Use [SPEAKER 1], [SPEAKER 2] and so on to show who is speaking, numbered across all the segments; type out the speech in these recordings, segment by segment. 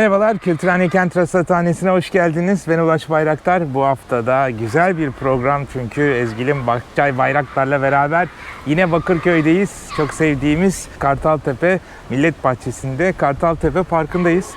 [SPEAKER 1] Merhabalar, Kültürhane Kent Rasathanesi'ne hoş geldiniz. Ben Ulaş Bayraktar. Bu hafta da güzel bir program çünkü Ezgilim Bakçay Bayraktar'la beraber yine Bakırköy'deyiz. Çok sevdiğimiz Kartaltepe Millet Bahçesi'nde Kartaltepe Parkı'ndayız.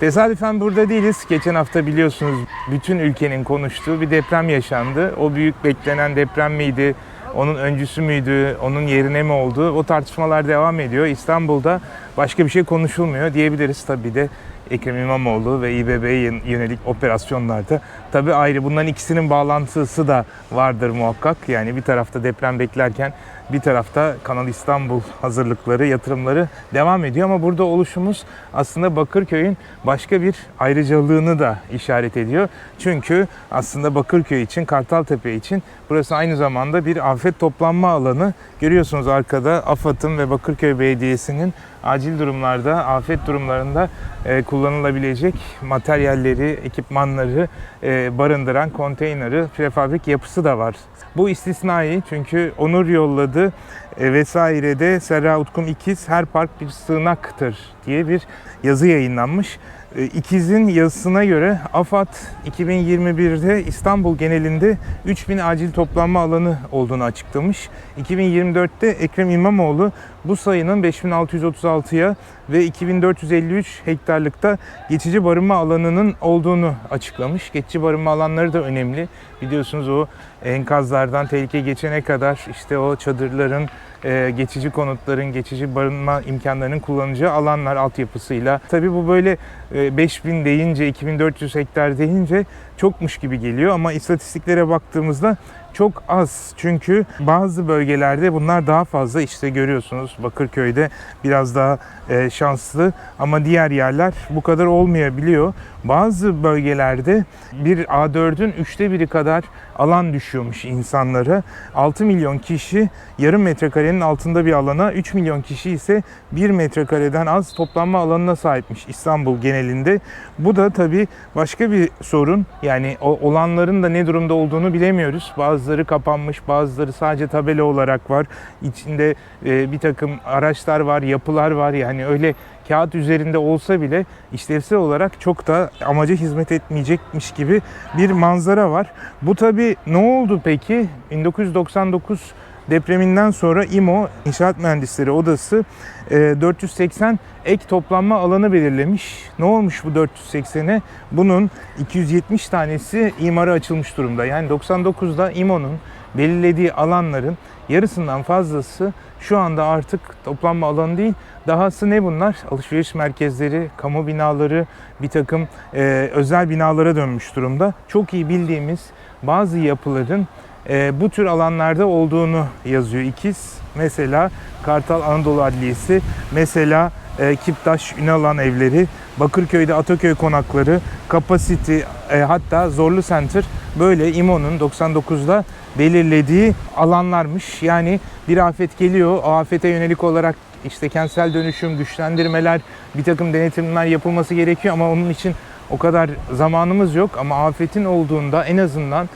[SPEAKER 1] Tesadüfen burada değiliz. Geçen hafta biliyorsunuz bütün ülkenin konuştuğu bir deprem yaşandı. O büyük beklenen deprem miydi? Onun öncüsü müydü? Onun yerine mi oldu? O tartışmalar devam ediyor. İstanbul'da başka bir şey konuşulmuyor diyebiliriz tabii de Ekrem İmamoğlu ve İBB'ye yönelik operasyonlarda. Tabii ayrı bunların ikisinin bağlantısı da vardır muhakkak. Yani bir tarafta deprem beklerken bir tarafta Kanal İstanbul hazırlıkları, yatırımları devam ediyor ama burada oluşumuz aslında Bakırköy'ün başka bir ayrıcalığını da işaret ediyor. Çünkü aslında Bakırköy için, Kartaltepe için burası aynı zamanda bir afet toplanma alanı. Görüyorsunuz arkada AFAD'ın ve Bakırköy Belediyesi'nin acil durumlarda, afet durumlarında e, kullanılabilecek materyalleri, ekipmanları e, barındıran konteyneri, prefabrik yapısı da var. Bu istisnai çünkü onur yolladı e, vesairede Serra Utkum İkiz her park bir sığınaktır diye bir yazı yayınlanmış. E, İkiz'in yazısına göre AFAD 2021'de İstanbul genelinde 3000 acil toplanma alanı olduğunu açıklamış. 2024'te Ekrem İmamoğlu bu sayının 5636'ya ve 2453 hektarlıkta geçici barınma alanının olduğunu açıklamış. Geçici barınma alanları da önemli. Biliyorsunuz o enkazlardan tehlike geçene kadar işte o çadırların, e, geçici konutların, geçici barınma imkanlarının kullanacağı alanlar altyapısıyla. Tabii bu böyle e, 5000 deyince, 2400 hektar deyince çokmuş gibi geliyor ama istatistiklere baktığımızda çok az. Çünkü bazı bölgelerde bunlar daha fazla. İşte görüyorsunuz Bakırköy'de biraz daha e, şanslı ama diğer yerler bu kadar olmayabiliyor. Bazı bölgelerde bir A4'ün üçte biri kadar alan düşüyormuş insanlara. 6 milyon kişi yarım metrekarenin altında bir alana, 3 milyon kişi ise 1 metrekareden az toplanma alanına sahipmiş İstanbul genelinde. Bu da tabii başka bir sorun. Yani olanların da ne durumda olduğunu bilemiyoruz. Bazıları kapanmış, bazıları sadece tabela olarak var. İçinde e, bir takım araçlar var, yapılar var. Yani öyle kağıt üzerinde olsa bile işlevsel olarak çok da amaca hizmet etmeyecekmiş gibi bir manzara var. Bu tabii ne oldu peki? 1999 depreminden sonra İMO İnşaat Mühendisleri Odası e, 480 ek toplanma alanı belirlemiş. Ne olmuş bu 480'e? Bunun 270 tanesi imara açılmış durumda. Yani 99'da İMO'nun belirlediği alanların yarısından fazlası şu anda artık toplanma alanı değil. Dahası ne bunlar? Alışveriş merkezleri, kamu binaları, bir takım e, özel binalara dönmüş durumda. Çok iyi bildiğimiz bazı yapıların e, bu tür alanlarda olduğunu yazıyor ikiz. Mesela Kartal Anadolu Adliyesi, mesela e, Kiptaş Ünalan evleri, Bakırköy'de Ataköy konakları, Capacity e, hatta Zorlu Center böyle İMO'nun 99'da belirlediği alanlarmış. Yani bir afet geliyor, o afete yönelik olarak işte kentsel dönüşüm, güçlendirmeler, bir takım denetimler yapılması gerekiyor ama onun için o kadar zamanımız yok. Ama afetin olduğunda en azından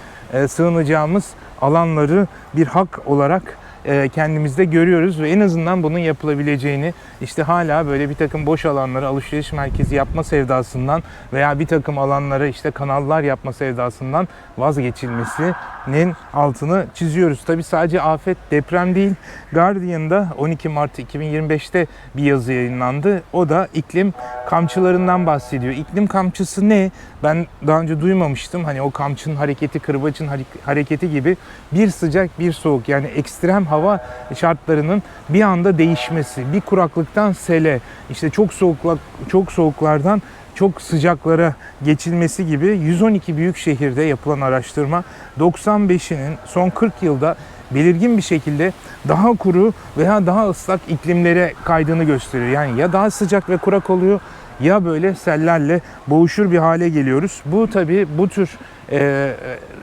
[SPEAKER 1] sığınacağımız alanları bir hak olarak e, kendimizde görüyoruz ve en azından bunun yapılabileceğini işte hala böyle bir takım boş alanları alışveriş merkezi yapma sevdasından veya bir takım alanları işte kanallar yapma sevdasından vazgeçilmesinin altını çiziyoruz. Tabi sadece afet deprem değil. Guardian'da 12 Mart 2025'te bir yazı yayınlandı. O da iklim kamçılarından bahsediyor. İklim kamçısı ne? Ben daha önce duymamıştım. Hani o kamçının hareketi, kırbacın hareketi gibi bir sıcak bir soğuk yani ekstrem hava şartlarının bir anda değişmesi, bir kuraklıktan sele, işte çok soğuklar, çok soğuklardan çok sıcaklara geçilmesi gibi 112 büyük şehirde yapılan araştırma 95'inin son 40 yılda belirgin bir şekilde daha kuru veya daha ıslak iklimlere kaydığını gösteriyor. Yani ya daha sıcak ve kurak oluyor ya böyle sellerle boğuşur bir hale geliyoruz. Bu tabii bu tür e,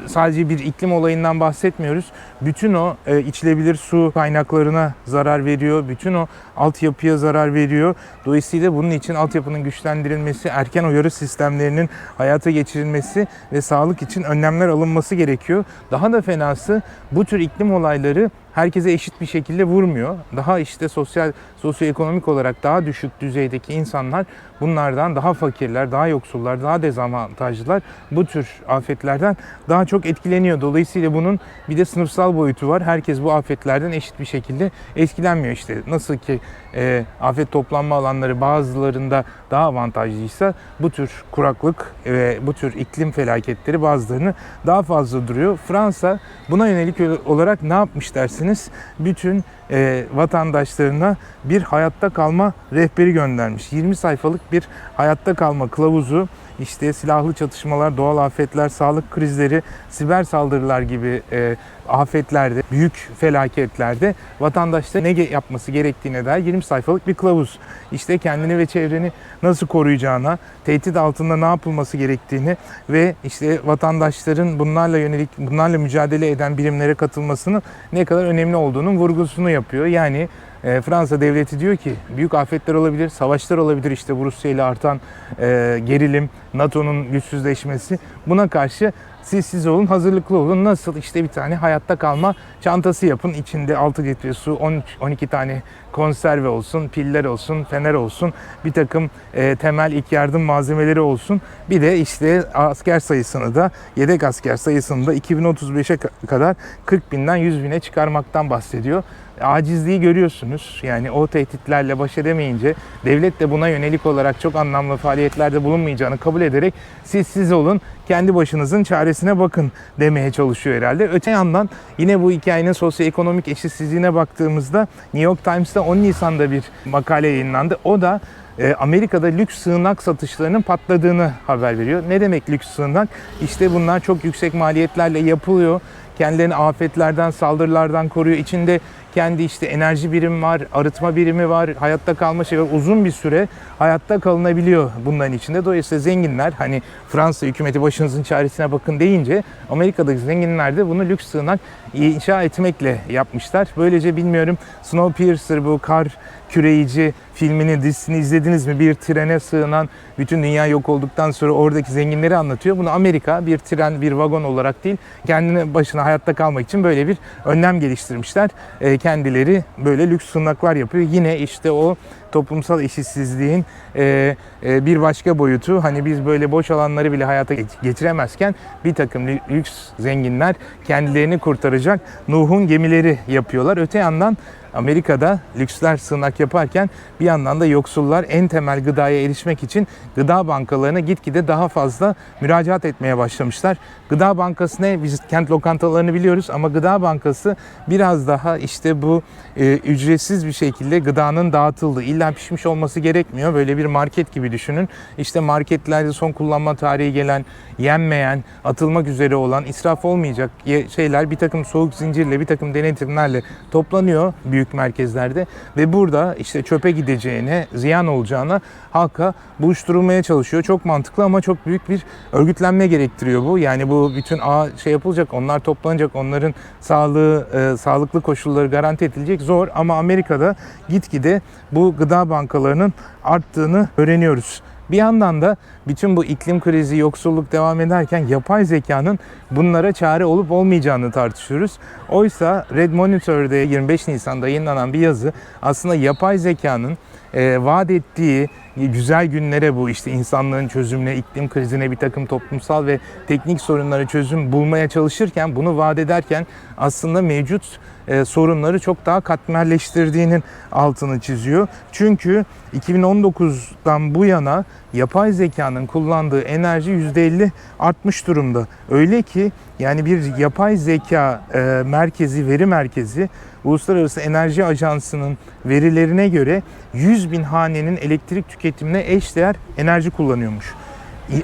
[SPEAKER 1] sadece bir iklim olayından bahsetmiyoruz. Bütün o e, içilebilir su kaynaklarına zarar veriyor. Bütün o altyapıya zarar veriyor. Dolayısıyla bunun için altyapının güçlendirilmesi, erken uyarı sistemlerinin hayata geçirilmesi ve sağlık için önlemler alınması gerekiyor. Daha da fenası bu tür iklim olayları herkese eşit bir şekilde vurmuyor. Daha işte sosyal, sosyoekonomik olarak daha düşük düzeydeki insanlar bunlardan daha fakirler, daha yoksullar, daha dezavantajlılar bu tür afetlerden daha çok etkileniyor. Dolayısıyla bunun bir de sınıfsal boyutu var. Herkes bu afetlerden eşit bir şekilde etkilenmiyor işte. Nasıl ki e, afet toplanma alanları bazılarında daha avantajlıysa bu tür kuraklık ve bu tür iklim felaketleri bazılarını daha fazla duruyor. Fransa buna yönelik olarak ne yapmış dersiniz? Bütün e, vatandaşlarına bir hayatta kalma rehberi göndermiş. 20 sayfalık bir hayatta kalma kılavuzu işte silahlı çatışmalar, doğal afetler, sağlık krizleri, siber saldırılar gibi e, afetlerde, büyük felaketlerde vatandaşta ne yapması gerektiğine dair 20 sayfalık bir kılavuz. İşte kendini ve çevreni nasıl koruyacağına, tehdit altında ne yapılması gerektiğini ve işte vatandaşların bunlarla yönelik, bunlarla mücadele eden birimlere katılmasının ne kadar önemli olduğunun vurgusunu yapıyor. Yani e, Fransa devleti diyor ki büyük afetler olabilir, savaşlar olabilir işte bu Rusya ile artan e, gerilim, NATO'nun güçsüzleşmesi. Buna karşı siz siz olun, hazırlıklı olun. Nasıl işte bir tane hayatta kalma çantası yapın. İçinde 6 litre su, 13, 12 tane konserve olsun, piller olsun, fener olsun, bir takım e, temel ilk yardım malzemeleri olsun. Bir de işte asker sayısını da, yedek asker sayısını da 2035'e kadar 40 binden 100 bine çıkarmaktan bahsediyor acizliği görüyorsunuz. Yani o tehditlerle baş edemeyince devlet de buna yönelik olarak çok anlamlı faaliyetlerde bulunmayacağını kabul ederek siz siz olun, kendi başınızın çaresine bakın demeye çalışıyor herhalde. Öte yandan yine bu hikayenin sosyoekonomik eşitsizliğine baktığımızda New York Times'ta 10 Nisan'da bir makale yayınlandı. O da e, Amerika'da lüks sığınak satışlarının patladığını haber veriyor. Ne demek lüks sığınak? İşte bunlar çok yüksek maliyetlerle yapılıyor. Kendilerini afetlerden, saldırılardan koruyor. İçinde kendi işte enerji birimi var, arıtma birimi var, hayatta kalma şey var. Uzun bir süre hayatta kalınabiliyor bunların içinde. Dolayısıyla zenginler hani Fransa hükümeti başınızın çaresine bakın deyince Amerika'daki zenginler de bunu lüks sığınak inşa etmekle yapmışlar. Böylece bilmiyorum Snowpiercer bu kar küreyici filmini, dizisini izlediniz mi? Bir trene sığınan bütün dünya yok olduktan sonra oradaki zenginleri anlatıyor. Bunu Amerika bir tren, bir vagon olarak değil, kendine başına hayatta kalmak için böyle bir önlem geliştirmişler. E, kendileri böyle lüks sığınaklar yapıyor. Yine işte o toplumsal eşitsizliğin e, e, bir başka boyutu. Hani biz böyle boş alanları bile hayata geçiremezken bir takım lüks zenginler kendilerini kurtaracak Nuh'un gemileri yapıyorlar. Öte yandan Amerika'da lüksler sığınak yaparken bir yandan da yoksullar en temel gıdaya erişmek için gıda bankalarına gitgide daha fazla müracaat etmeye başlamışlar. Gıda bankası ne? Biz kent lokantalarını biliyoruz ama gıda bankası biraz daha işte bu e, ücretsiz bir şekilde gıdanın dağıtıldığı, illa pişmiş olması gerekmiyor. Böyle bir market gibi düşünün. İşte marketlerde son kullanma tarihi gelen, yenmeyen, atılmak üzere olan, israf olmayacak şeyler bir takım soğuk zincirle, bir takım denetimlerle toplanıyor büyük merkezlerde ve burada işte çöpe gideceğine, ziyan olacağına halka buluşturulmaya çalışıyor. Çok mantıklı ama çok büyük bir örgütlenme gerektiriyor bu. Yani bu bütün ağ şey yapılacak, onlar toplanacak, onların sağlığı, e, sağlıklı koşulları garanti edilecek zor ama Amerika'da gitgide bu gıda bankalarının arttığını öğreniyoruz. Bir yandan da bütün bu iklim krizi, yoksulluk devam ederken yapay zekanın bunlara çare olup olmayacağını tartışıyoruz. Oysa Red Monitor'da 25 Nisan'da yayınlanan bir yazı aslında yapay zekanın e, vaat ettiği güzel günlere bu işte insanlığın çözümüne, iklim krizine bir takım toplumsal ve teknik sorunlara çözüm bulmaya çalışırken bunu vaat ederken aslında mevcut e, sorunları çok daha katmerleştirdiğinin altını çiziyor. Çünkü 2019'dan bu yana yapay zekanın kullandığı enerji %50 artmış durumda. Öyle ki yani bir yapay zeka e, merkezi, veri merkezi Uluslararası Enerji Ajansı'nın verilerine göre 100 bin hanenin elektrik tüketimine eşdeğer enerji kullanıyormuş.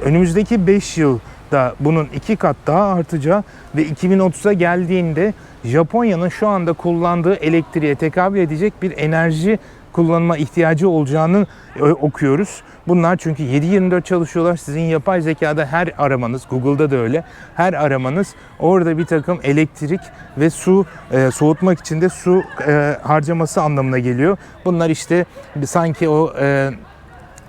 [SPEAKER 1] Önümüzdeki 5 yılda bunun iki kat daha artacağı ve 2030'a geldiğinde Japonya'nın şu anda kullandığı elektriğe tekabül edecek bir enerji kullanma ihtiyacı olacağını e, okuyoruz. Bunlar çünkü 7-24 çalışıyorlar. Sizin yapay zekada her aramanız, Google'da da öyle, her aramanız orada bir takım elektrik ve su e, soğutmak için de su e, harcaması anlamına geliyor. Bunlar işte sanki o e,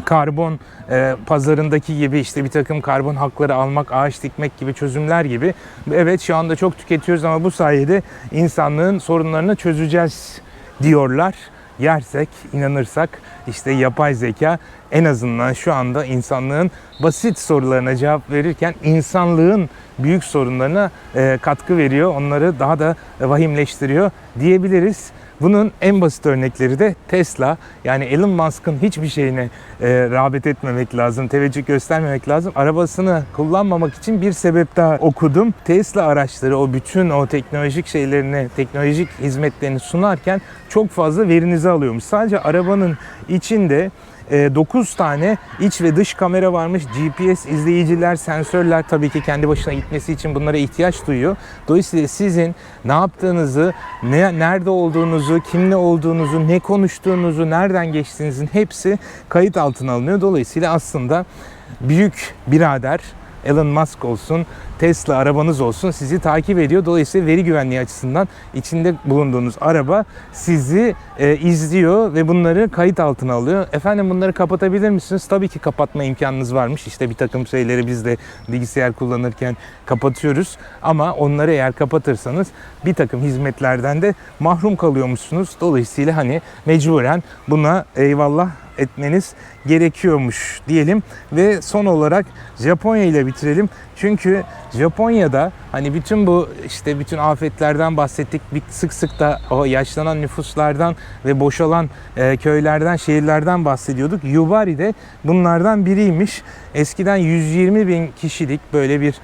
[SPEAKER 1] karbon e, pazarındaki gibi işte bir takım karbon hakları almak, ağaç dikmek gibi çözümler gibi. Evet şu anda çok tüketiyoruz ama bu sayede insanlığın sorunlarını çözeceğiz diyorlar. Yersek, inanırsak işte yapay zeka en azından şu anda insanlığın basit sorularına cevap verirken insanlığın büyük sorunlarına e, katkı veriyor. Onları daha da vahimleştiriyor diyebiliriz. Bunun en basit örnekleri de Tesla. Yani Elon Musk'ın hiçbir şeyine e, rağbet etmemek lazım, teveccüh göstermemek lazım. Arabasını kullanmamak için bir sebep daha okudum. Tesla araçları o bütün o teknolojik şeylerini, teknolojik hizmetlerini sunarken çok fazla verinizi alıyormuş. Sadece arabanın içinde 9 tane iç ve dış kamera varmış. GPS izleyiciler, sensörler tabii ki kendi başına gitmesi için bunlara ihtiyaç duyuyor. Dolayısıyla sizin ne yaptığınızı, ne nerede olduğunuzu, kimle olduğunuzu, ne konuştuğunuzu, nereden geçtiğinizin hepsi kayıt altına alınıyor. Dolayısıyla aslında büyük birader Elon Musk olsun, Tesla arabanız olsun sizi takip ediyor. Dolayısıyla veri güvenliği açısından içinde bulunduğunuz araba sizi e, izliyor ve bunları kayıt altına alıyor. Efendim bunları kapatabilir misiniz? Tabii ki kapatma imkanınız varmış. İşte bir takım şeyleri biz de bilgisayar kullanırken kapatıyoruz. Ama onları eğer kapatırsanız bir takım hizmetlerden de mahrum kalıyormuşsunuz. Dolayısıyla hani mecburen buna eyvallah etmeniz gerekiyormuş diyelim ve son olarak Japonya ile bitirelim. Çünkü Japonya'da hani bütün bu işte bütün afetlerden bahsettik. Bir sık sık da o yaşlanan nüfuslardan ve boşalan e, köylerden, şehirlerden bahsediyorduk. Yubari de bunlardan biriymiş. Eskiden 120 bin kişilik böyle bir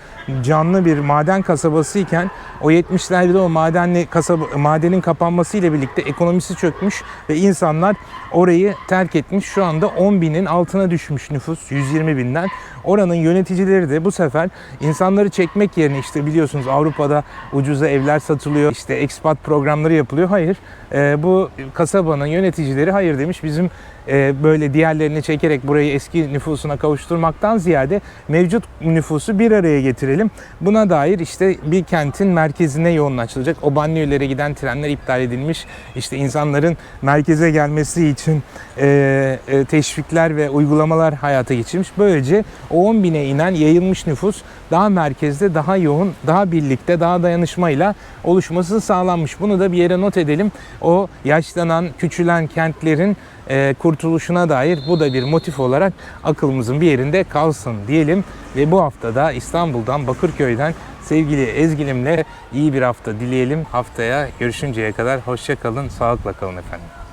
[SPEAKER 1] canlı bir maden kasabası iken o 70'lerde o madenli kasaba, madenin kapanması ile birlikte ekonomisi çökmüş ve insanlar orayı terk etmiş. Şu anda 10 binin altına düşmüş nüfus 120 binden. Oranın yöneticileri de bu sefer insanları çekmek yerine işte biliyorsunuz Avrupa'da ucuza evler satılıyor. işte expat programları yapılıyor. Hayır e, bu kasabanın yöneticileri hayır demiş bizim böyle diğerlerini çekerek burayı eski nüfusuna kavuşturmaktan ziyade mevcut nüfusu bir araya getirelim. Buna dair işte bir kentin merkezine yoğunlaşılacak. O banliyölere giden trenler iptal edilmiş. İşte insanların merkeze gelmesi için e, e, teşvikler ve uygulamalar hayata geçirilmiş. Böylece o 10 bine inen yayılmış nüfus daha merkezde, daha yoğun, daha birlikte, daha dayanışmayla oluşması sağlanmış. Bunu da bir yere not edelim. O yaşlanan, küçülen kentlerin e, kurtuluşuna dair bu da bir motif olarak aklımızın bir yerinde kalsın diyelim. Ve bu haftada İstanbul'dan, Bakırköy'den sevgili Ezgilim'le iyi bir hafta dileyelim. Haftaya görüşünceye kadar hoşça kalın, sağlıkla kalın efendim.